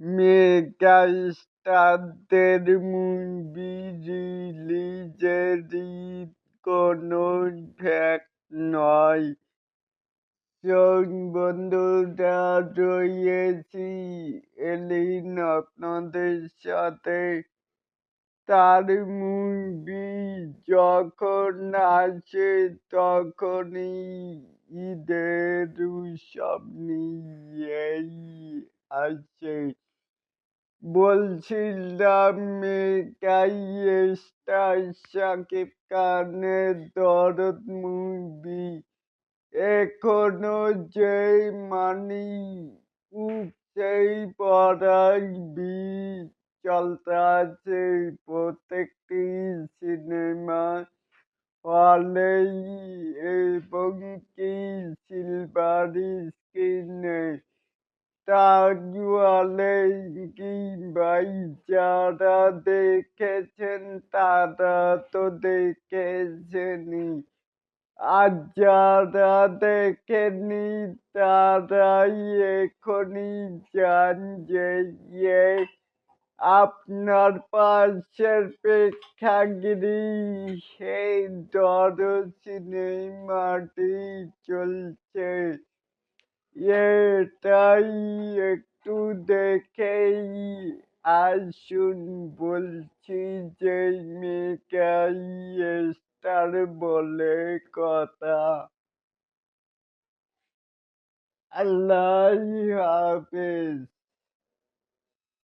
Mega স্টারদের movie রিলিজের ঈদ কোনো ফ্যাক্ট নয়। বন্ধুরা রয়েছি এলিন আপনাদের সাথে। তার মুভি যখন আসে তখনই ঈদের উৎসব নিয়েই আসে। বলছিলাম শাকিব খানের দরদ মুভি। এখনও যে মানি সেই পড়াই বি চলতে আছে প্রত্যেকটি সিনেমা হলেই এবং কি সিলভার স্ক্রিনে তাজওয়ালে কি ভাই যারা দেখেছেন, তারা তো দেখেছেনই। আর যারা দেখেনি তারাই এখনই জান যে ইয়ে আপনার পাশের প্রেক্ষাগৃহে দর সিনেমাটি চলছে। এটাই একটু দেখেই আসুন বলছি যে মেকাই স্টার বলে কথা। আল্লাহ হাফেজ।